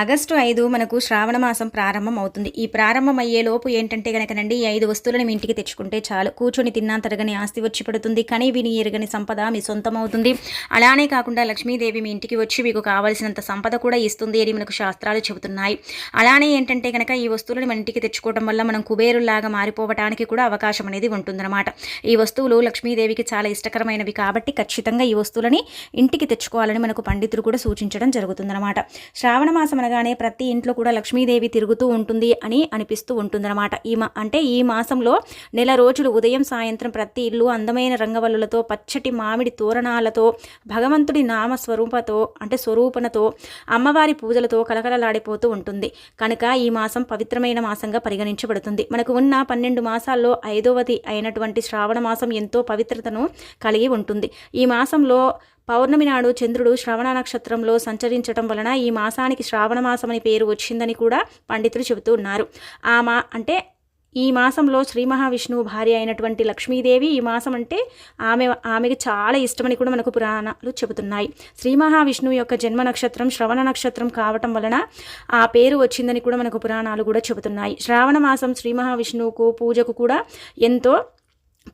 August ఐదు మనకు శ్రావణ మాసం ప్రారంభం అవుతుంది. ఈ ప్రారంభం అయ్యే లోపు ఏంటంటే కనుకనండి ఈ ఐదు వస్తువులను మీ ఇంటికి తెచ్చుకుంటే చాలు. కూర్చొని తిన్నా తరగని ఆస్తి వచ్చి పడుతుంది కని విని ఎరగని సంపద మీ సొంతం అవుతుంది అలానే కాకుండా లక్ష్మీదేవి మీ ఇంటికి వచ్చి మీకు కావలసినంత సంపద కూడా ఇస్తుంది అని మనకు శాస్త్రాలు చెబుతున్నాయి. అలానే ఏంటంటే కనుక ఈ వస్తువులను మన ఇంటికి తెచ్చుకోవడం వల్ల మనం కుబేరులాగా మారిపోవడానికి కూడా అవకాశం అనేది ఉంటుందన్నమాట. ఈ వస్తువులు లక్ష్మీదేవికి చాలా ఇష్టకరమైనవి కాబట్టి ఖచ్చితంగా ఈ వస్తువులని ఇంటికి తెచ్చుకోవాలని మనకు పండితులు కూడా సూచించడం జరుగుతుందన్నమాట. శ్రావణ మాసం అనగానే ప్రతి ఇంట్లో కూడా లక్ష్మీదేవి తిరుగుతూ ఉంటుంది అని అనిపిస్తూ ఉంటుందన్నమాట. ఈ మా అంటే ఈ మాసంలో నెల రోజులు ఉదయం సాయంత్రం ప్రతి ఇల్లు అందమైన రంగవల్లులతో పచ్చటి మామిడి తోరణాలతో భగవంతుడి నామ స్వరూపతో అంటే స్వరూపణతో అమ్మవారి పూజలతో కలకలలాడిపోతూ ఉంటుంది. కనుక ఈ మాసం పవిత్రమైన మాసంగా పరిగణించబడుతుంది. మనకు ఉన్న పన్నెండు మాసాల్లో ఐదవది అయినటువంటి శ్రావణ మాసం ఎంతో పవిత్రతను కలిగి ఉంటుంది. ఈ మాసంలో పౌర్ణమి నాడు చంద్రుడు శ్రవణ నక్షత్రంలో సంచరించడం వలన ఈ మాసానికి శ్రావణ మాసం అని పేరు వచ్చిందని కూడా పండితులు చెబుతూ ఉన్నారు. ఆ మా అంటే ఈ మాసంలో శ్రీ మహావిష్ణువు భార్య అయినటువంటి లక్ష్మీదేవి ఈ మాసం అంటే ఆమె ఆమెకి చాలా ఇష్టమని కూడా మనకు పురాణాలు చెబుతున్నాయి. శ్రీ మహావిష్ణువు యొక్క జన్మ నక్షత్రం శ్రవణ నక్షత్రం కావటం వలన ఆ పేరు వచ్చిందని కూడా మనకు పురాణాలు కూడా చెబుతున్నాయి. శ్రావణ మాసం శ్రీ మహావిష్ణువుకు పూజకు కూడా ఎంతో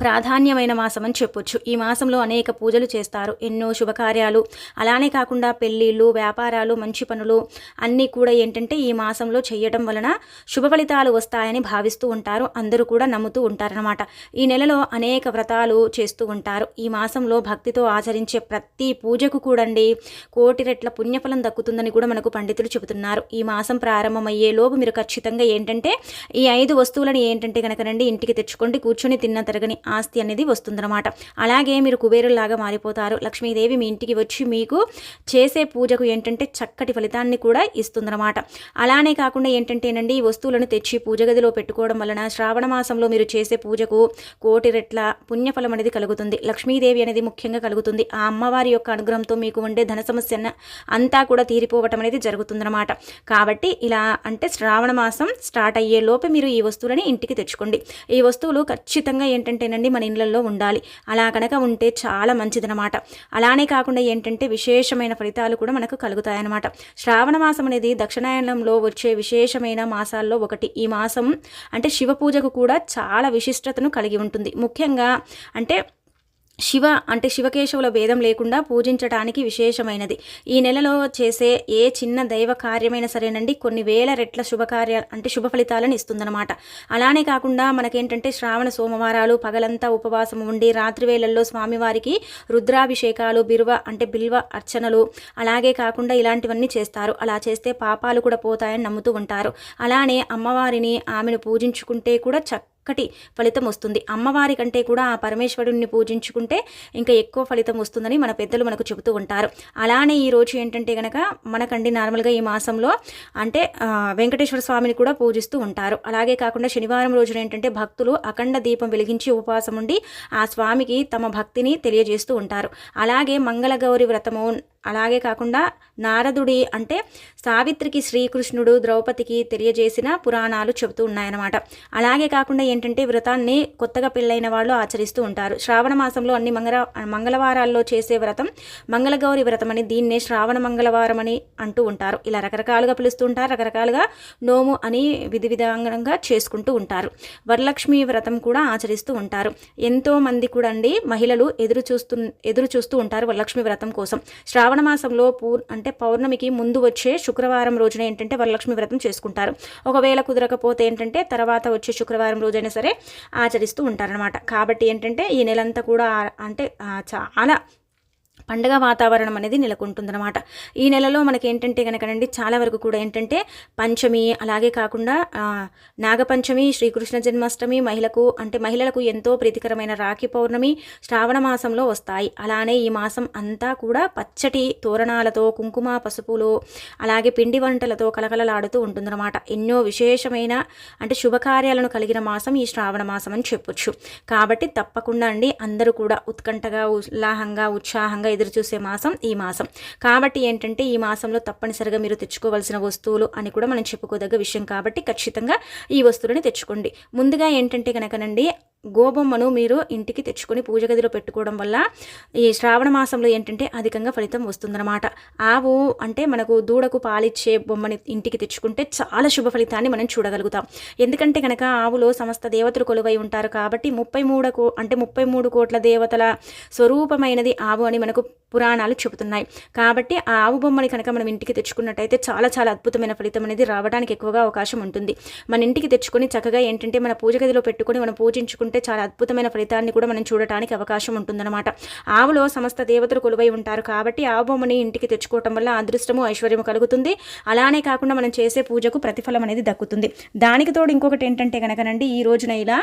ప్రాధాన్యమైన మాసం అని చెప్పొచ్చు. ఈ మాసంలో అనేక పూజలు చేస్తారు. ఎన్నో శుభకార్యాలు. అలానే కాకుండా పెళ్ళిళ్ళు వ్యాపారాలు మంచి పనులు అన్నీ కూడా ఏంటంటే ఈ మాసంలో చేయటం వలన శుభ ఫలితాలు వస్తాయని భావిస్తూ ఉంటారు. అందరూ కూడా నమ్ముతూ ఉంటారనమాట ఈ నెలలో అనేక వ్రతాలు చేస్తూ ఉంటారు. ఈ మాసంలో భక్తితో ఆచరించే ప్రతి పూజకు కూడండి కోటి రెట్ల పుణ్యఫలం దక్కుతుందని కూడా మనకు పండితులు చెబుతున్నారు. ఈ మాసం ప్రారంభమయ్యే లోపు మీరు ఖచ్చితంగా ఏంటంటే ఈ ఐదు వస్తువులను ఏంటంటే కనుకనండి ఇంటికి తెచ్చుకోండి కూర్చొని తిన్న తరగని ఆస్తి అనేది వస్తుందన్నమాట. అలాగే మీరు కుబేరులాగా మారిపోతారు. లక్ష్మీదేవి మీ ఇంటికి వచ్చి మీకు చేసే పూజకు ఏంటంటే చక్కటి ఫలితాన్ని కూడా ఇస్తుందన్నమాట. అలానే కాకుండా ఏంటంటేనండి ఈ వస్తువులను తెచ్చి పూజ గదిలో పెట్టుకోవడం వలన శ్రావణ మాసంలో మీరు చేసే పూజకు కోటి రెట్ల పుణ్యఫలం అనేది కలుగుతుంది. లక్ష్మీదేవి అనేది ముఖ్యంగా కలుగుతుంది. ఆ అమ్మవారి యొక్క అనుగ్రహంతో మీకు ఉండే ధన సమస్య అంతా కూడా తీరిపోవటం అనేది జరుగుతుందన్నమాట. కాబట్టి ఇలా అంటే శ్రావణ మాసం స్టార్ట్ అయ్యే లోపే మీరు ఈ వస్తువులని ఇంటికి తెచ్చుకోండి. ఈ వస్తువులు ఖచ్చితంగా ఏంటంటే అయితేనండి మన ఇళ్ళల్లో ఉండాలి. అలా కనుక ఉంటే చాలా మంచిదనమాట అలానే కాకుండా ఏంటంటే విశేషమైన ఫలితాలు కూడా మనకు కలుగుతాయన్నమాట. శ్రావణ మాసం అనేది దక్షిణాయనంలో వచ్చే విశేషమైన మాసాల్లో ఒకటి. ఈ మాసం అంటే శివ పూజకు కూడా చాలా విశిష్టతను కలిగి ఉంటుంది. ముఖ్యంగా అంటే శివ అంటే శివకేశవుల భేదం లేకుండా పూజించడానికి విశేషమైనది. ఈ నెలలో చేసే ఏ చిన్న దైవ కార్యమైనా సరేనండి కొన్ని వేల రెట్ల శుభకార్య అంటే శుభ ఫలితాలను ఇస్తుందన్నమాట. అలానే కాకుండా మనకేంటంటే శ్రావణ సోమవారాలు పగలంతా ఉపవాసం ఉండి రాత్రి వేళల్లో స్వామివారికి రుద్రాభిషేకాలు బిరువ అంటే బిల్వ అర్చనలు అలాగే కాకుండా ఇలాంటివన్నీ చేస్తారు. అలా చేస్తే పాపాలు కూడా పోతాయని నమ్ముతూ ఉంటారు. అలానే అమ్మవారిని ఆమెను పూజించుకుంటే కూడా చక్క ఒక్కటి ఫలితం వస్తుంది. అమ్మవారి కంటే కూడా ఆ పరమేశ్వరుడిని పూజించుకుంటే ఇంకా ఎక్కువ ఫలితం వస్తుందని మన పెద్దలు మనకు చెబుతూ ఉంటారు. అలానే ఈ రోజు ఏంటంటే కనుక మనకండి నార్మల్గా ఈ మాసంలో అంటే వెంకటేశ్వర స్వామిని కూడా పూజిస్తూ ఉంటారు. అలాగే కాకుండా శనివారం రోజున ఏంటంటే భక్తులు అఖండ దీపం వెలిగించి ఉపవాసం ఉండి ఆ స్వామికి తమ భక్తిని తెలియజేస్తూ ఉంటారు. అలాగే మంగళగౌరి వ్రతము అలాగే కాకుండా నారదుడి అంటే సావిత్రికి శ్రీకృష్ణుడు ద్రౌపదికి తెలియజేసిన పురాణాలు చెబుతూ ఉన్నాయన్నమాట. అలాగే కాకుండా ఏంటంటే వ్రతాన్ని కొత్తగా పెళ్ళైన వాళ్ళు ఆచరిస్తూ ఉంటారు. శ్రావణ మాసంలో అన్ని మంగళ మంగళవారాల్లో చేసే వ్రతం మంగళగౌరి వ్రతం అని దీన్నే శ్రావణ మంగళవారం అని అంటూ ఉంటారు. ఇలా రకరకాలుగా పిలుస్తూ ఉంటారు రకరకాలుగా నోము అని విధి విధంగా చేసుకుంటూ ఉంటారు. వరలక్ష్మి వ్రతం కూడా ఆచరిస్తూ ఉంటారు. ఎంతో మంది కూడా అండి మహిళలు ఎదురు చూస్తూ ఎదురు చూస్తూ ఉంటారు వరలక్ష్మి వ్రతం కోసం. శ్రావణ శ్రావణ మాసంలో పూర్ అంటే పౌర్ణమికి ముందు వచ్చే శుక్రవారం రోజున ఏంటంటే వరలక్ష్మి వ్రతం చేసుకుంటారు. ఒకవేళ కుదరకపోతే ఏంటంటే తర్వాత వచ్చే శుక్రవారం రోజైనా సరే ఆచరిస్తూ ఉంటారనమాట కాబట్టి ఏంటంటే ఈ నెలంతా కూడా అంటే చాలా పండగ వాతావరణం అనేది నెలకొంటుందన్నమాట. ఈ నెలలో మనకి ఏంటంటే కనుకనండి చాలా వరకు కూడా ఏంటంటే పంచమి అలాగే కాకుండా నాగపంచమి శ్రీకృష్ణ జన్మాష్టమి మహిళకు అంటే మహిళలకు ఎంతో ప్రీతికరమైన రాఖీ పౌర్ణమి శ్రావణ మాసంలో వస్తాయి. అలానే ఈ మాసం అంతా కూడా పచ్చటి తోరణాలతో కుంకుమ పసుపులు అలాగే పిండి వంటలతో కలకలలాడుతూ ఉంటుందన్నమాట. ఎన్నో విశేషమైన అంటే శుభకార్యాలను కలిగిన మాసం ఈ శ్రావణ మాసం అని చెప్పొచ్చు. కాబట్టి తప్పకుండా అండి అందరూ కూడా ఉత్కంఠగా ఉల్లాహంగా ఉత్సాహంగా ఎదురు చూసే మాసం ఈ మాసం. కాబట్టి ఏంటంటే ఈ మాసంలో తప్పనిసరిగా మీరు తెచ్చుకోవాల్సిన వస్తువులు అని కూడా మనం చెప్పుకోదగ్గ విషయం కాబట్టి ఖచ్చితంగా ఈ వస్తువులని తెచ్చుకోండి. ముందుగా ఏంటంటే కనుకనండి గోబొమ్మను మీరు ఇంటికి తెచ్చుకొని పూజ గదిలో పెట్టుకోవడం వల్ల ఈ శ్రావణ మాసంలో ఏంటంటే అధికంగా ఫలితం వస్తుందన్నమాట. ఆవు అంటే మనకు దూడకు పాలిచ్చే బొమ్మని ఇంటికి తెచ్చుకుంటే చాలా శుభ ఫలితాన్ని మనం చూడగలుగుతాం. ఎందుకంటే కనుక ఆవులో సమస్త దేవతలు కొలువై ఉంటారు కాబట్టి ముప్పై మూడు అంటే ముప్పై మూడు కోట్ల దేవతల స్వరూపమైనది ఆవు అని మనకు పురాణాలు చెబుతున్నాయి. కాబట్టి ఆ ఆవు బొమ్మని కనుక మనం ఇంటికి తెచ్చుకున్నట్టయితే చాలా చాలా అద్భుతమైన ఫలితం అనేది రావడానికి ఎక్కువగా అవకాశం ఉంటుంది. మన ఇంటికి తెచ్చుకొని చక్కగా ఏంటంటే మన పూజ గదిలో పెట్టుకొని మనం పూజించుకుంటే చాలా అద్భుతమైన ఫలితాన్ని కూడా మనం చూడటానికి అవకాశం ఉంటుందన్నమాట. ఆవులో సమస్త దేవతలు కొలువై ఉంటారు కాబట్టి ఆవు బొమ్మని ఇంటికి తెచ్చుకోవటం వల్ల అదృష్టము ఐశ్వర్యము కలుగుతుంది. అలానే కాకుండా మనం చేసే పూజకు ప్రతిఫలం అనేది దక్కుతుంది. దానికి తోడు ఇంకొకటి ఏంటంటే కనుకనండి ఈ రోజున ఇలా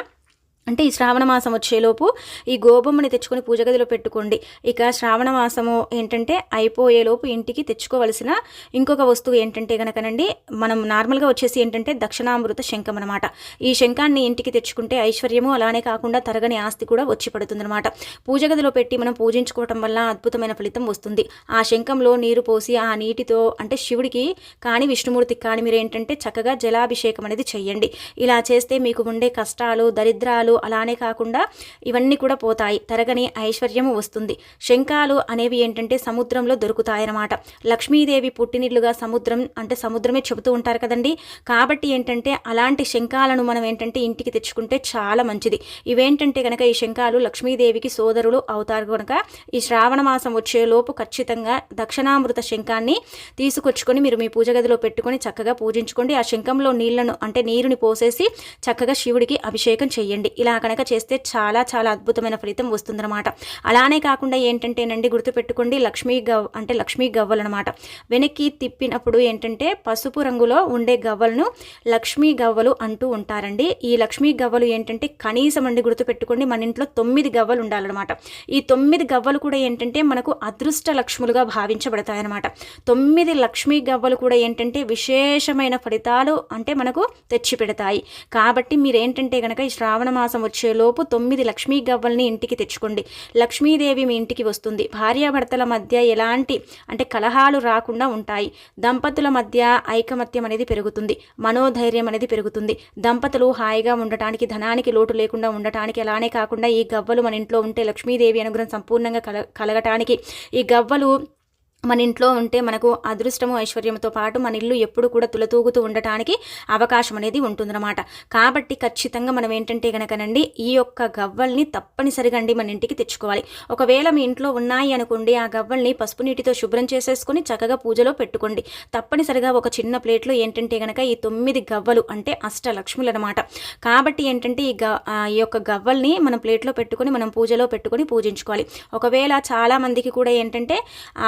అంటే ఈ శ్రావణ మాసం వచ్చేలోపు ఈ గోబొమ్మని తెచ్చుకొని పూజ గదిలో పెట్టుకోండి. ఇక శ్రావణ మాసము ఏంటంటే అయిపోయేలోపు ఇంటికి తెచ్చుకోవలసిన ఇంకొక వస్తువు ఏంటంటే కనుకనండి మనం నార్మల్గా వచ్చేసి ఏంటంటే దక్షిణామృత శంఖం అనమాట ఈ శంఖాన్ని ఇంటికి తెచ్చుకుంటే ఐశ్వర్యము అలానే కాకుండా తరగని ఆస్తి కూడా వచ్చి పడుతుందన్నమాట. పూజ గదిలో పెట్టి మనం పూజించుకోవటం వల్ల అద్భుతమైన ఫలితం వస్తుంది. ఆ శంఖంలో నీరు పోసి ఆ నీటితో అంటే శివుడికి కానీ విష్ణుమూర్తికి కానీ మీరు ఏంటంటే చక్కగా జలాభిషేకం అనేది చెయ్యండి. ఇలా చేస్తే మీకు ఉండే కష్టాలు దరిద్రాలు అలానే కాకుండా ఇవన్నీ కూడా పోతాయి. తరగని ఐశ్వర్యము వస్తుంది. శంఖాలు అనేవి ఏంటంటే సముద్రంలో దొరుకుతాయన్నమాట. లక్ష్మీదేవి పుట్టినిల్లుగా సముద్రం అంటే సముద్రమే చెబుతూ ఉంటారు కదండి. కాబట్టి ఏంటంటే అలాంటి శంఖాలను మనం ఏంటంటే ఇంటికి తెచ్చుకుంటే చాలా మంచిది. ఇవేంటంటే కనుక ఈ శంఖాలు లక్ష్మీదేవికి సోదరులు అవుతారు కనుక ఈ శ్రావణ మాసం వచ్చేలోపు ఖచ్చితంగా దక్షిణామృత శంఖాన్ని తీసుకొచ్చుకొని మీరు మీ పూజ గదిలో పెట్టుకొని చక్కగా పూజించుకోండి. ఆ శంఖంలో నీళ్ళను అంటే నీరుని పోసేసి చక్కగా శివుడికి అభిషేకం చేయండి. ఇలా కనుక చేస్తే చాలా చాలా అద్భుతమైన ఫలితం వస్తుందన్నమాట. అలానే కాకుండా ఏంటంటేనండి గుర్తుపెట్టుకోండి లక్ష్మీ గవ్ అంటే లక్ష్మీ గవ్వలు అనమాట వెనక్కి తిప్పినప్పుడు ఏంటంటే పసుపు రంగులో ఉండే గవ్వలను లక్ష్మీ గవ్వలు అంటూ ఉంటారండి. ఈ లక్ష్మీ గవ్వలు ఏంటంటే కనీసం అండి గుర్తుపెట్టుకోండి మన ఇంట్లో తొమ్మిది గవ్వలు ఉండాలన్నమాట. ఈ తొమ్మిది గవ్వలు కూడా ఏంటంటే మనకు అదృష్ట లక్ష్ములుగా భావించబడతాయన్నమాట. తొమ్మిది లక్ష్మీ గవ్వలు కూడా ఏంటంటే విశేషమైన ఫలితాలు అంటే మనకు తెచ్చిపెడతాయి. కాబట్టి మీరు ఏంటంటే కనుక ఈ శ్రావణ మాసం వచ్చేలోపు తొమ్మిది లక్ష్మీ గవ్వల్ని ఇంటికి తెచ్చుకోండి. లక్ష్మీదేవి మీ ఇంటికి వస్తుంది. భార్యాభర్తల మధ్య ఎలాంటి అంటే కలహాలు రాకుండా ఉంటాయి. దంపతుల మధ్య ఐకమత్యం అనేది పెరుగుతుంది. మనోధైర్యం అనేది పెరుగుతుంది. దంపతులు హాయిగా ఉండటానికి ధనానికి లోటు లేకుండా ఉండటానికి అలానే కాకుండా ఈ గవ్వలు మన ఇంట్లో ఉంటే లక్ష్మీదేవి అనుగ్రహం సంపూర్ణంగా కల కలగటానికి ఈ గవ్వలు మన ఇంట్లో ఉంటే మనకు అదృష్టము ఐశ్వర్యంతో పాటు మన ఇల్లు ఎప్పుడు కూడా తులతూగుతూ ఉండటానికి అవకాశం అనేది ఉంటుందన్నమాట. కాబట్టి ఖచ్చితంగా మనం ఏంటంటే కనుకనండి ఈ యొక్క గవ్వల్ని తప్పనిసరిగా అండి మన ఇంటికి తెచ్చుకోవాలి. ఒకవేళ మీ ఇంట్లో ఉన్నాయి అనుకోండి ఆ గవ్వల్ని పసుపు నీటితో శుభ్రం చేసేసుకొని చక్కగా పూజలో పెట్టుకోండి. తప్పనిసరిగా ఒక చిన్న ప్లేట్లో ఏంటంటే కనుక ఈ తొమ్మిది గవ్వలు అంటే అష్టలక్ష్ములు అనమాట కాబట్టి ఏంటంటే ఈ గ ఈ యొక్క గవ్వల్ని మనం ప్లేట్లో పెట్టుకొని మనం పూజలో పెట్టుకొని పూజించుకోవాలి. ఒకవేళ చాలామందికి కూడా ఏంటంటే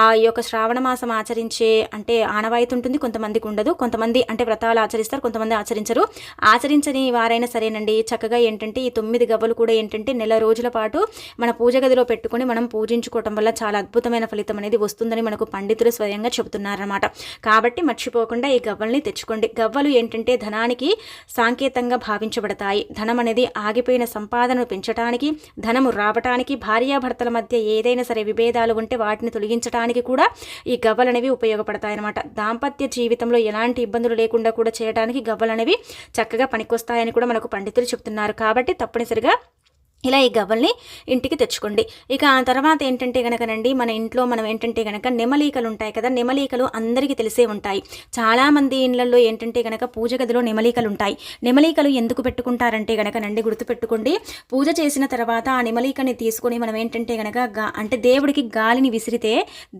ఆ యొక్క శ్రావణ మాసం ఆచరించే అంటే ఆనవాయితీ ఉంటుంది. కొంతమందికి ఉండదు. కొంతమంది అంటే వ్రతాలు ఆచరిస్తారు. కొంతమంది ఆచరించరు. ఆచరించని వారైనా సరేనండి. చక్కగా ఏంటంటే ఈ తొమ్మిది గవ్వలు కూడా ఏంటంటే నెల రోజుల పాటు మన పూజ గదిలో పెట్టుకుని మనం పూజించుకోవటం వల్ల చాలా అద్భుతమైన ఫలితం అనేది వస్తుందని మనకు పండితులు స్వయంగా చెబుతున్నారన్నమాట. కాబట్టి మర్చిపోకుండా ఈ గవ్వల్ని తెచ్చుకోండి. గవ్వలు ఏంటంటే ధనానికి సాంకేతంగా భావించబడతాయి. ధనం అనేది ఆగిపోయిన సంపాదనను పెంచడానికి ధనము రావటానికి భార్యాభర్తల మధ్య ఏదైనా సరే విభేదాలు ఉంటే వాటిని తొలగించడానికి కూడా ఈ గవ్వలు అనేవి ఉపయోగపడతాయి దాంపత్య జీవితంలో ఎలాంటి ఇబ్బందులు లేకుండా కూడా చేయడానికి గవ్వలు అనేవి చక్కగా పనికొస్తాయని కూడా మనకు పండితులు చెప్తున్నారు. కాబట్టి తప్పనిసరిగా ఇలా ఈ గవ్వల్ని ఇంటికి తెచ్చుకోండి. ఇక ఆ తర్వాత ఏంటంటే కనుకనండి మన ఇంట్లో మనం ఏంటంటే కనుక నెమలీకలు ఉంటాయి కదా నెమలీకలు అందరికీ తెలిసే ఉంటాయి. చాలామంది ఇళ్ళలో ఏంటంటే కనుక పూజ గదిలో నెమలీకలు ఉంటాయి. నెమలీకలు ఎందుకు పెట్టుకుంటారంటే కనుకనండి గుర్తుపెట్టుకోండి. పూజ చేసిన తర్వాత ఆ నెమలీకని తీసుకొని మనం ఏంటంటే కనుక అంటే దేవుడికి గాలిని విసిరితే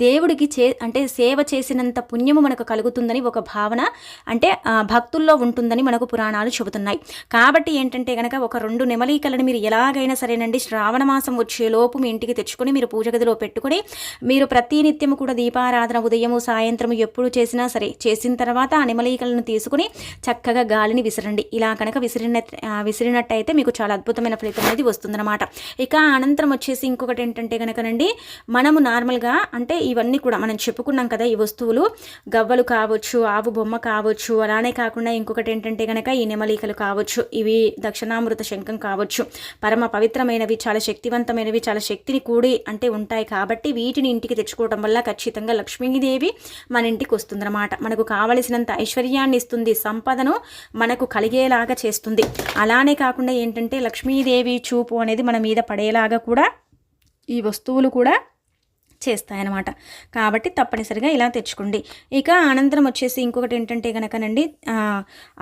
దేవుడికి చే అంటే సేవ చేసినంత పుణ్యము మనకు కలుగుతుందని ఒక భావన అంటే భక్తుల్లో ఉంటుందని మనకు పురాణాలు చెబుతున్నాయి. కాబట్టి ఏంటంటే కనుక ఒక రెండు నెమలీకలను మీరు ఎలాగైనా ఎవరైనా సరేనండి శ్రావణ మాసం వచ్చేలోపు మీ ఇంటికి తెచ్చుకొని మీరు పూజ గదిలో పెట్టుకొని మీరు ప్రతినిత్యము కూడా దీపారాధన ఉదయము సాయంత్రం ఎప్పుడు చేసినా సరే చేసిన తర్వాత ఆ నిమలీకలను తీసుకుని చక్కగా గాలిని విసిరండి. ఇలా కనుక విసిరిన విసిరినట్టయితే మీకు చాలా అద్భుతమైన ఫలితం అనేది వస్తుందన్నమాట. ఇక అనంతరం వచ్చేసి ఇంకొకటి ఏంటంటే కనుకనండి మనము నార్మల్గా అంటే ఇవన్నీ కూడా మనం చెప్పుకున్నాం కదా ఈ వస్తువులు గవ్వలు కావచ్చు ఆవు బొమ్మ కావచ్చు అలానే కాకుండా ఇంకొకటి ఏంటంటే కనుక ఈ నెమలీకలు కావచ్చు ఇవి దక్షిణామృత శంఖం కావచ్చు పరమ పవిత్రమైనవి చాలా శక్తివంతమైనవి చాలా శక్తిని కూడి అంటే ఉంటాయి కాబట్టి వీటిని ఇంటికి తెచ్చుకోవడం వల్ల ఖచ్చితంగా లక్ష్మీదేవి మన ఇంటికి వస్తుందన్నమాట. మనకు కావలసినంత ఐశ్వర్యాన్ని ఇస్తుంది సంపదను మనకు కలిగేలాగా చేస్తుంది. అలానే కాకుండా ఏంటంటే లక్ష్మీదేవి చూపు అనేది మన మీద పడేలాగా కూడా ఈ వస్తువులు కూడా చేస్తాయన్నమాట. కాబట్టి తప్పనిసరిగా ఇలా తెచ్చుకోండి. ఇక అనంతరం వచ్చేసి ఇంకొకటి ఏంటంటే కనుకనండి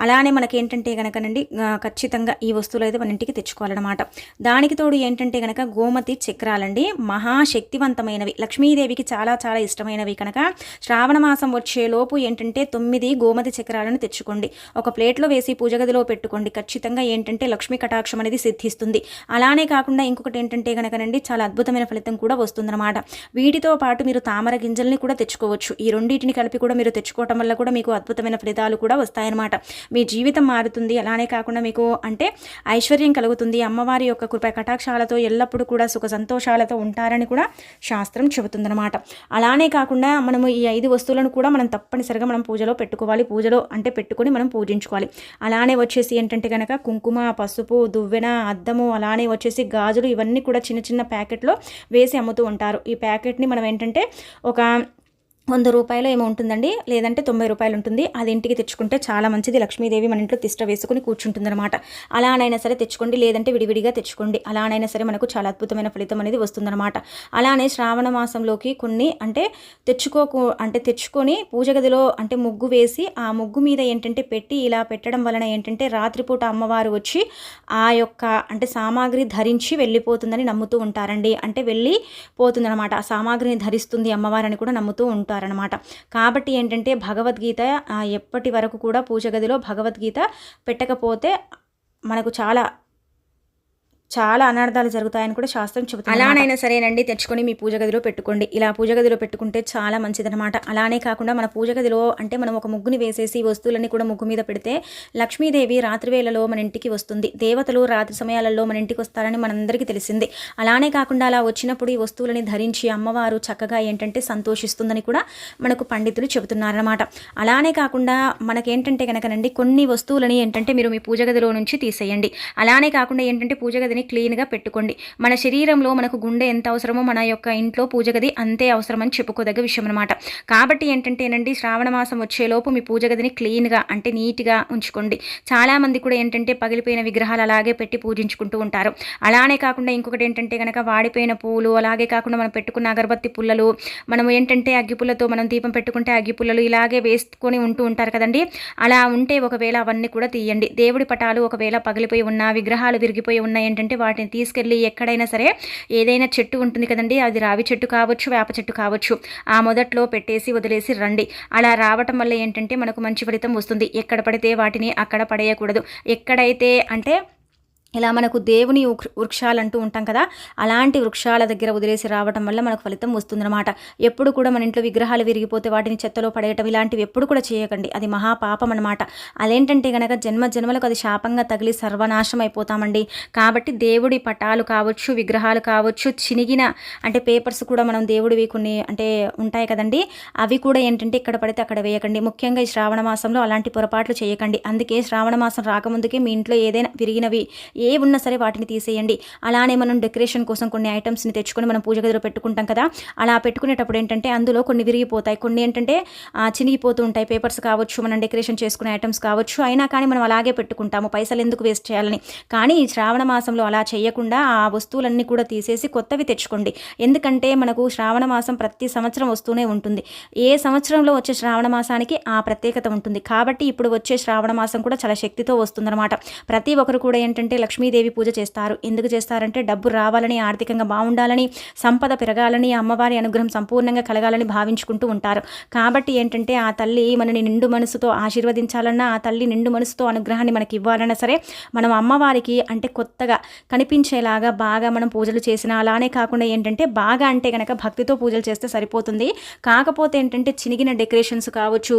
అలానే మనకి ఏంటంటే కనుకనండి ఖచ్చితంగా ఈ వస్తువులు అయితే మన ఇంటికి తెచ్చుకోవాలన్నమాట. దానికి తోడు ఏంటంటే కనుక గోమతి చక్రాలండి మహాశక్తివంతమైనవి లక్ష్మీదేవికి చాలా చాలా ఇష్టమైనవి కనుక శ్రావణ మాసం వచ్చేలోపు ఏంటంటే తొమ్మిది గోమతి చక్రాలను తెచ్చుకోండి. ఒక ప్లేట్లో వేసి పూజ గదిలో పెట్టుకోండి. ఖచ్చితంగా ఏంటంటే లక్ష్మీ కటాక్షం అనేది సిద్ధిస్తుంది. అలానే కాకుండా ఇంకొకటి ఏంటంటే కనుకనండి చాలా అద్భుతమైన ఫలితం కూడా వస్తుందన్నమాట. వీటితో పాటు మీరు తామర గింజల్ని కూడా తెచ్చుకోవచ్చు. ఈ రెండింటిని కలిపి కూడా మీరు తెచ్చుకోవటం వల్ల కూడా మీకు అద్భుతమైన ఫలితాలు కూడా వస్తాయన్నమాట. మీ జీవితం మారుతుంది. అలానే కాకుండా మీకు అంటే ఐశ్వర్యం కలుగుతుంది. అమ్మవారి యొక్క కృప కటాక్షాలతో ఎల్లప్పుడూ కూడా సుఖ సంతోషాలతో ఉంటారని కూడా శాస్త్రం చెబుతుందన్నమాట. అలానే కాకుండా మనము ఈ ఐదు వస్తువులను కూడా మనం తప్పనిసరిగా మనం పూజలో పెట్టుకోవాలి. పూజలో అంటే పెట్టుకొని మనం పూజించుకోవాలి. అలానే వచ్చేసి ఏంటంటే కనుక కుంకుమ పసుపు దువ్వెన అద్దము అలానే వచ్చేసి గాజులు ఇవన్నీ కూడా చిన్న చిన్న ప్యాకెట్లో వేసి అమ్ముతూ ఉంటారు. ఈ ప్యాకెట్ వీటిని మనం ఏంటంటే ఒక వంద రూపాయలు ఏమో ఉంటుందండి. లేదంటే తొంభై రూపాయలు ఉంటుంది. అది ఇంటికి తెచ్చుకుంటే చాలా మంచిది. లక్ష్మీదేవి మన ఇంట్లో తిష్ట వేసుకుని కూర్చుంటుందన్నమాట. అలానైనా సరే తెచ్చుకోండి. లేదంటే విడివిడిగా తెచ్చుకోండి. అలానైనా సరే మనకు చాలా అద్భుతమైన ఫలితం అనేది వస్తుందన్నమాట. అలానే శ్రావణ మాసంలోకి కొన్ని అంటే తెచ్చుకోకు అంటే తెచ్చుకొని పూజ గదిలో అంటే ముగ్గు వేసి ఆ ముగ్గు మీద ఏంటంటే పెట్టి ఇలా పెట్టడం వలన ఏంటంటే రాత్రిపూట అమ్మవారు వచ్చి ఆ యొక్క అంటే సామాగ్రి ధరించి వెళ్ళిపోతుందని నమ్ముతూ ఉంటారండి. అంటే వెళ్ళి పోతుందన్నమాట. ఆ సామాగ్రిని ధరిస్తుంది అమ్మవారు అని కూడా నమ్ముతూ ఉంటారు. చెప్తారనమాట కాబట్టి ఏంటంటే భగవద్గీత ఎప్పటి వరకు కూడా పూజ గదిలో భగవద్గీత పెట్టకపోతే మనకు చాలా చాలా అనర్థాలు జరుగుతాయని కూడా శాస్త్రం చెబుతుంది అలానైనా సరేనండి తెచ్చుకొని మీ పూజ గదిలో పెట్టుకోండి. ఇలా పూజ గదిలో పెట్టుకుంటే చాలా మంచిదనమాట అలానే కాకుండా మన పూజ గదిలో అంటే మనం ఒక ముగ్గుని వేసేసి వస్తువులన్నీ కూడా ముగ్గు మీద పెడితే లక్ష్మీదేవి రాత్రి వేళలో మన ఇంటికి వస్తుంది. దేవతలు రాత్రి సమయాలలో మన ఇంటికి వస్తారని మనందరికీ తెలిసింది. అలానే కాకుండా అలా వచ్చినప్పుడు ఈ వస్తువులని ధరించి అమ్మవారు చక్కగా ఏంటంటే సంతోషిస్తుందని కూడా మనకు పండితులు చెబుతున్నారనమాట అలానే కాకుండా మనకేంటంటే కనుకనండి కొన్ని వస్తువులని ఏంటంటే మీరు మీ పూజ గదిలో నుంచి తీసేయండి. అలానే కాకుండా ఏంటంటే పూజ గదిని గదిని క్లీన్గా పెట్టుకోండి. మన శరీరంలో మనకు గుండె ఎంత అవసరమో మన యొక్క ఇంట్లో పూజ గది అంతే అవసరమని చెప్పుకోదగ్గ విషయం అనమాట కాబట్టి ఏంటంటేనండి శ్రావణ మాసం వచ్చేలోపు మీ పూజ గదిని క్లీన్గా అంటే నీట్గా ఉంచుకోండి. చాలామంది కూడా ఏంటంటే పగిలిపోయిన విగ్రహాలు అలాగే పెట్టి పూజించుకుంటూ ఉంటారు. అలానే కాకుండా ఇంకొకటి ఏంటంటే కనుక వాడిపోయిన పూలు అలాగే కాకుండా మనం పెట్టుకున్న అగరబత్తి పుల్లలు మనం ఏంటంటే అగ్గిపుల్లతో మనం దీపం పెట్టుకుంటే అగ్గిపుల్లలు ఇలాగే వేసుకొని ఉంటూ ఉంటారు కదండి. అలా ఉంటే ఒకవేళ అవన్నీ కూడా తీయండి. దేవుడి పటాలు ఒకవేళ పగిలిపోయి ఉన్న విగ్రహాలు విరిగిపోయి ఉన్న ఏంటంటే ఏంటంటే వాటిని తీసుకెళ్ళి ఎక్కడైనా సరే ఏదైనా చెట్టు ఉంటుంది కదండి అది రావి చెట్టు కావచ్చు వేప చెట్టు కావచ్చు ఆ మొదట్లో పెట్టేసి వదిలేసి రండి. అలా రావటం వల్ల ఏంటంటే మనకు మంచి ఫలితం వస్తుంది. ఎక్కడ పడితే వాటిని అక్కడ పడేయకూడదు. ఎక్కడైతే అంటే ఇలా మనకు దేవుని వృక్షాలు అంటూ ఉంటాం కదా అలాంటి వృక్షాల దగ్గర వదిలేసి రావడం వల్ల మనకు ఫలితం వస్తుందన్నమాట. ఎప్పుడు కూడా మన ఇంట్లో విగ్రహాలు విరిగిపోతే వాటిని చెత్తలో పడేయటం ఇలాంటివి ఎప్పుడు కూడా చేయకండి. అది మహాపాపం అనమాట అదేంటంటే కనుక జన్మ జన్మలకు అది శాపంగా తగిలి సర్వనాశం అయిపోతామండి. కాబట్టి దేవుడి పటాలు కావచ్చు విగ్రహాలు కావచ్చు చినిగిన అంటే పేపర్స్ కూడా మనం దేవుడివి కొన్ని అంటే ఉంటాయి కదండి. అవి కూడా ఏంటంటే ఇక్కడ పడితే అక్కడ వేయకండి. ముఖ్యంగా ఈ శ్రావణ మాసంలో అలాంటి పొరపాట్లు చేయకండి. అందుకే శ్రావణ మాసం రాకముందుకే మీ ఇంట్లో ఏదైనా విరిగినవి ఏ ఉన్నా సరే వాటిని తీసేయండి. అలానే మనం డెకరేషన్ కోసం కొన్ని ఐటమ్స్ని తెచ్చుకొని మనం పూజ గదిలో పెట్టుకుంటాం కదా. అలా పెట్టుకునేటప్పుడు ఏంటంటే అందులో కొన్ని విరిగిపోతాయి. కొన్ని ఏంటంటే చినిగిపోతూ ఉంటాయి. పేపర్స్ కావచ్చు మనం డెకరేషన్ చేసుకునే ఐటమ్స్ కావచ్చు. అయినా కానీ మనం అలాగే పెట్టుకుంటాము. పైసలు ఎందుకు వేస్ట్ చేయాలని. కానీ శ్రావణ మాసంలో అలా చేయకుండా ఆ వస్తువులన్నీ కూడా తీసేసి కొత్తవి తెచ్చుకోండి. ఎందుకంటే మనకు శ్రావణ మాసం ప్రతి సంవత్సరం వస్తూనే ఉంటుంది. ఏ సంవత్సరంలో వచ్చే శ్రావణ మాసానికి ఆ ప్రత్యేకత ఉంటుంది. కాబట్టి ఇప్పుడు వచ్చే శ్రావణ మాసం కూడా చాలా శక్తితో వస్తుందన్నమాట. ప్రతి ఒక్కరు కూడా ఏంటంటే లక్ష్మీదేవి పూజ చేస్తారు. ఎందుకు చేస్తారంటే డబ్బు రావాలని ఆర్థికంగా బాగుండాలని సంపద పెరగాలని అమ్మవారి అనుగ్రహం సంపూర్ణంగా కలగాలని భావించుకుంటూ ఉంటారు. కాబట్టి ఏంటంటే ఆ తల్లి మనని నిండు మనసుతో ఆశీర్వదించాలన్నా ఆ తల్లి నిండు మనసుతో అనుగ్రహాన్ని మనకి ఇవ్వాలన్నా సరే మనం అమ్మవారికి అంటే కొత్తగా కనిపించేలాగా బాగా మనం పూజలు చేసినా అలానే కాకుండా ఏంటంటే బాగా అంటే కనుక భక్తితో పూజలు చేస్తే సరిపోతుంది. కాకపోతే ఏంటంటే చినిగిన డెకరేషన్స్ కావచ్చు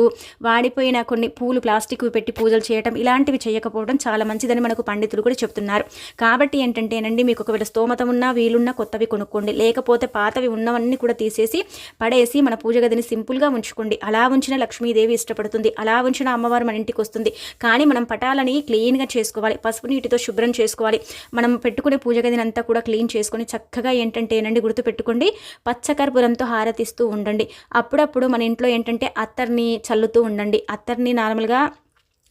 వాడిపోయిన కొన్ని పూలు ప్లాస్టిక్ పెట్టి పూజలు చేయటం ఇలాంటివి చేయకపోవడం చాలా మంచిదని మనకు పండితులు కూడా చెప్తున్నారు. చెప్తున్నారు కాబట్టి ఏంటంటేనండి మీకు ఒకవేళ స్తోమత ఉన్నా వీలున్నా కొత్తవి కొనుక్కోండి. లేకపోతే పాతవి ఉన్నవన్నీ కూడా తీసేసి పడేసి మన పూజ గదిని సింపుల్గా ఉంచుకోండి. అలా ఉంచిన లక్ష్మీదేవి ఇష్టపడుతుంది. అలా ఉంచిన అమ్మవారు మన ఇంటికి వస్తుంది. కానీ మనం పటాలని క్లీన్గా చేసుకోవాలి. పసుపు నీటితో శుభ్రం చేసుకోవాలి. మనం పెట్టుకునే పూజ గదిని అంతా కూడా క్లీన్ చేసుకొని చక్కగా ఏంటంటేనండి గుర్తుపెట్టుకోండి పచ్చకర్పూరంతో హారతిస్తూ ఉండండి. అప్పుడప్పుడు మన ఇంట్లో ఏంటంటే అత్తర్ని చల్లుతూ ఉండండి. అత్తర్ని నార్మల్గా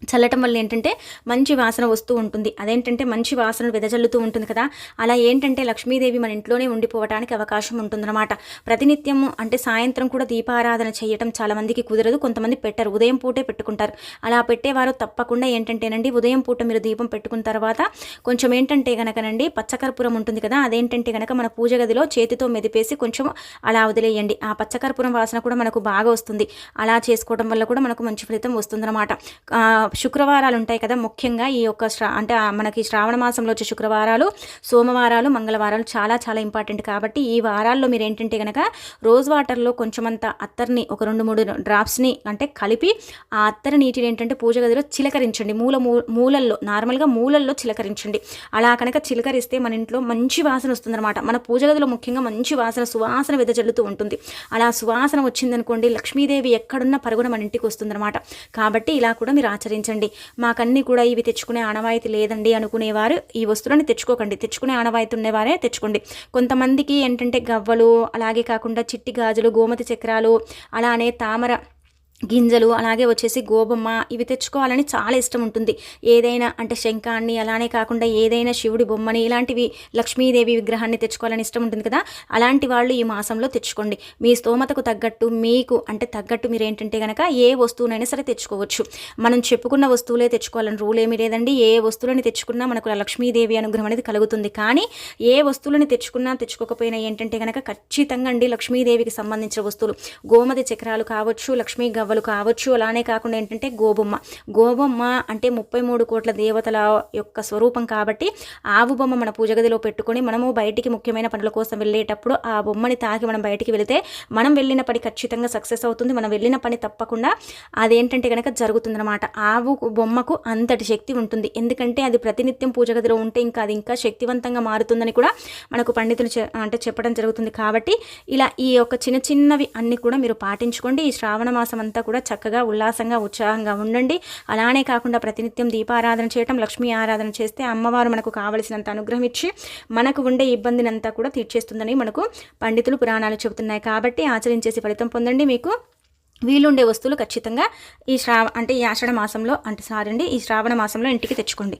చల్లటం వల్ల ఏంటంటే మంచి వాసన వస్తూ ఉంటుంది. అదేంటంటే మంచి వాసన వెదజల్లుతూ ఉంటుంది కదా. అలా ఏంటంటే లక్ష్మీదేవి మన ఇంట్లోనే ఉండిపోవడానికి అవకాశం ఉంటుందన్నమాట. ప్రతినిత్యము అంటే సాయంత్రం కూడా దీపారాధన చేయటం చాలా మందికి కుదరదు. కొంతమంది పెట్టరు. ఉదయం పూటే పెట్టుకుంటారు. అలా పెట్టేవారు తప్పకుండా ఏంటంటేనండి ఉదయం పూట మీరు దీపం పెట్టుకున్న తర్వాత కొంచెం ఏంటంటే గనకనండి పచ్చకర్పూరం ఉంటుంది కదా. అదేంటంటే గనక మన పూజ గదిలో చేతితో మెదిపేసి కొంచెం అలా వదిలేయండి. ఆ పచ్చకర్పూరం వాసన కూడా మనకు బాగా వస్తుంది. అలా చేసుకోవడం వల్ల కూడా మనకు మంచి ఫలితం వస్తుందన్నమాట. శుక్రవారాలు ఉంటాయి కదా ముఖ్యంగా ఈ యొక్క శ్రా అంటే మనకి శ్రావణ మాసంలో వచ్చే శుక్రవారాలు సోమవారాలు మంగళవారాలు చాలా చాలా ఇంపార్టెంట్ కాబట్టి ఈ వారాల్లో మీరు ఏంటంటే కనుక రోజ్ వాటర్లో కొంచెమంత అత్తర్ని ఒక రెండు మూడు డ్రాప్స్ని అంటే కలిపి ఆ అత్తర నీటిని ఏంటంటే పూజ గదిలో చిలకరించండి. మూల మూలల్లో నార్మల్గా మూలల్లో చిలకరించండి. అలా కనుక చిలకరిస్తే మన ఇంట్లో మంచి వాసన వస్తుందన్నమాట. మన పూజ గదిలో ముఖ్యంగా మంచి వాసన సువాసన వెదజల్లుతూ ఉంటుంది. అలా సువాసన వచ్చిందనుకోండి లక్ష్మీదేవి ఎక్కడున్న పరుగున మన ఇంటికి వస్తుందన్నమాట. కాబట్టి ఇలా కూడా మీరు ఆచరించండి ఆలోచించండి మాకన్నీ కూడా ఇవి తెచ్చుకునే ఆనవాయితీ లేదండి అనుకునేవారు. ఈ వస్తువులను తెచ్చుకోకండి. తెచ్చుకునే ఆనవాయితీ ఉండేవారే తెచ్చుకోండి. కొంతమందికి ఏంటంటే గవ్వలు అలాగే కాకుండా చిట్టి గాజులు గోమతి చక్రాలు అలానే తామర గింజలు అలాగే వచ్చేసి గోబొమ్మ ఇవి తెచ్చుకోవాలని చాలా ఇష్టం ఉంటుంది. ఏదైనా అంటే శంఖాన్ని అలానే కాకుండా ఏదైనా శివుడి బొమ్మని ఇలాంటివి లక్ష్మీదేవి విగ్రహాన్ని తెచ్చుకోవాలని ఇష్టం ఉంటుంది కదా అలాంటి వాళ్ళు ఈ మాసంలో తెచ్చుకోండి. మీ స్తోమతకు తగ్గట్టు మీకు అంటే తగ్గట్టు మీరు ఏంటంటే కనుక ఏ వస్తువునైనా సరే తెచ్చుకోవచ్చు. మనం చెప్పుకున్న వస్తువులే తెచ్చుకోవాలని రూల్ ఏమీ లేదండి. ఏ వస్తువులని తెచ్చుకున్నా మనకు లక్ష్మీదేవి అనుగ్రహం అనేది కలుగుతుంది. కానీ ఏ వస్తువులని తెచ్చుకున్నా తెచ్చుకోకపోయినా ఏంటంటే కనుక ఖచ్చితంగా అండి లక్ష్మీదేవికి సంబంధించిన వస్తువులు. గోమతి చక్రాలు కావచ్చు లక్ష్మీ గవ గవ్వలు కావచ్చు. అలానే కాకుండా ఏంటంటే గోబొమ్మ. గోబొమ్మ అంటే ముప్పై మూడు కోట్ల దేవతల యొక్క స్వరూపం కాబట్టి ఆవు బొమ్మ మన పూజ గదిలో పెట్టుకొని మనము బయటికి ముఖ్యమైన పనుల కోసం వెళ్ళేటప్పుడు ఆ బొమ్మని తాకి మనం బయటికి వెళితే మనం వెళ్ళిన పని ఖచ్చితంగా సక్సెస్ అవుతుంది. మనం వెళ్ళిన పని తప్పకుండా అదేంటంటే కనుక జరుగుతుందన్నమాట. ఆవు బొమ్మకు అంతటి శక్తి ఉంటుంది. ఎందుకంటే అది ప్రతినిత్యం పూజ గదిలో ఉంటే ఇంకా అది ఇంకా శక్తివంతంగా మారుతుందని కూడా మనకు పండితులు అంటే చెప్పడం జరుగుతుంది. కాబట్టి ఇలా ఈ యొక్క చిన్న చిన్నవి అన్ని కూడా మీరు పాటించుకోండి. ఈ శ్రావణ మాసం అంతా అంతా కూడా చక్కగా ఉల్లాసంగా ఉత్సాహంగా ఉండండి. అలానే కాకుండా ప్రతినిత్యం దీపారాధన చేయటం లక్ష్మీ ఆరాధన చేస్తే అమ్మవారు మనకు కావలసినంత అనుగ్రహం ఇచ్చి మనకు ఉండే ఇబ్బందిని అంతా కూడా తీర్చేస్తుందని మనకు పండితులు పురాణాలు చెబుతున్నాయి. కాబట్టి ఆచరించేసి ఫలితం పొందండి మీకు. వీలుండే వస్తువులు ఖచ్చితంగా ఈ శ్రావ అంటే ఈ ఆషాఢ మాసంలో అంటే సారండి ఈ శ్రావణ మాసంలో ఇంటికి తెచ్చుకోండి.